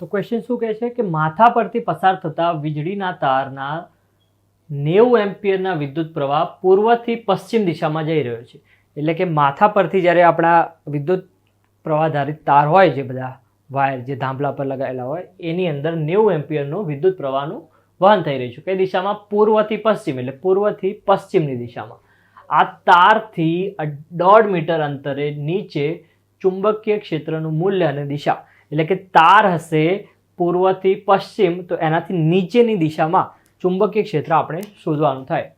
તો ક્વેશ્ચન શું કહે છે કે માથા પરથી પસાર થતા વીજળીના તારના નેવું એમ્પિયરના વિદ્યુત પ્રવાહ પૂર્વથી પશ્ચિમ દિશામાં જઈ રહ્યો છે. એટલે કે માથા પરથી જ્યારે આપણા વિદ્યુત પ્રવાહધારિત તાર હોય જે બધા વાયર જે ધાંભલા પર લગાવેલા હોય, એની અંદર નેવું એમ્પિયરનું વિદ્યુત પ્રવાહનું વહન થઈ રહ્યું છે. કઈ દિશામાં પૂર્વથી પશ્ચિમ, એટલે પૂર્વથી પશ્ચિમની દિશામાં. આ તારથી દોઢ મીટર અંતરે નીચે ચુંબકીય ક્ષેત્રનું મૂલ્ય અને દિશા. એટલે કે તાર હશે પૂર્વથી પશ્ચિમ, તો એનાથી નીચેની દિશામાં ચુંબકીય ક્ષેત્ર આપણે શોધવાનું થાય.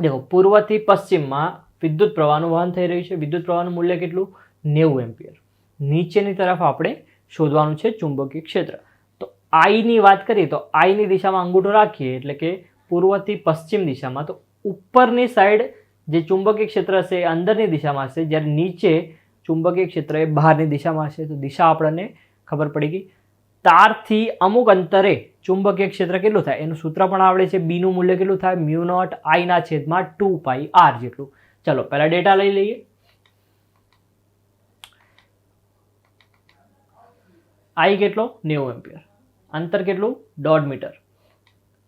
દેખો, પૂર્વથી પશ્ચિમમાં વિદ્યુત પ્રવાહનું વહન થઈ રહ્યું છે. વિદ્યુત પ્રવાહનું મૂલ્ય કેટલું? નેવું એમ્પિયર. નીચેની તરફ આપણે શોધવાનું છે ચુંબકીય ક્ષેત્ર. તો આઈની વાત કરીએ, તો આઈની દિશામાં અંગૂઠો રાખીએ, એટલે કે પૂર્વથી પશ્ચિમ દિશામાં. તો ઉપરની સાઈડ જે ચુંબકીય ક્ષેત્ર હશે અંદરની દિશામાં હશે. જ્યારે નીચે ચુંબકીય ક્ષેત્ર એ બહારની દિશામાં હશે, તો દિશા આપણને ખબર પડી ગઈ. તારથી અમુક અંતરે ચુંબકીય ક્ષેત્ર કેટલું થાય? એનું સૂત્ર પણ આવડે છે બીનું મૂલ્ય કેટલું થાય? મ્યુ નોટ આઈના છેદમાં ટુ પાઈ આર જેટલું. ચલો, પહેલાં ડેટા લઈ લઈએ. આઈ કેટલો? નેવું એમ્પિયર. અંતર કેટલું? દોઢ મીટર.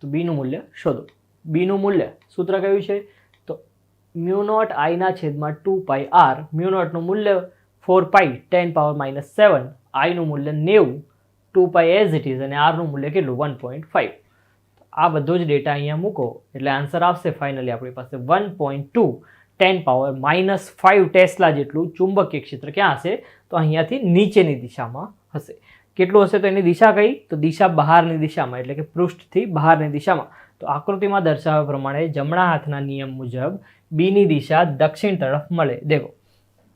તો બીનું મૂલ્ય શોધો. બીનું મૂલ્ય સૂત્ર કયું છે? મ્યુ નોટ આઈના છેદમાં ટુ પાઈ આર. મ્યુ નોટનું મૂલ્ય four pi ten power minus seven. આઈનું મૂલ્ય નેવું. Two pi as it is અને આરનું મૂલ્ય કેટલું? વન પોઈન્ટ ફાઇવ આ બધો જ ડેટા અહીંયા મૂકો. એટલે આન્સર આવશે ફાઇનલી આપણી પાસે. One point two ten power minus five tesla જેટલું ચુંબકીય ક્ષેત્ર ક્યાં હશે? તો અહીંયાથી નીચેની દિશામાં હશે. કેટલું હશે તો એની દિશા કઈ? તો દિશા બહારની દિશામાં, એટલે કે પૃષ્ઠથી બહારની દિશામાં. તો આકૃતિમાં દર્શાવ્યા પ્રમાણે જમણા હાથના નિયમ મુજબ બીની દિશા દક્ષિણ તરફ મળે. દેખો,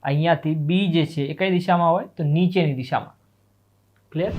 અહીંયાથી બી જે છે એ કઈ દિશામાં હોય? તો નીચેની દિશામાં. ક્લિયર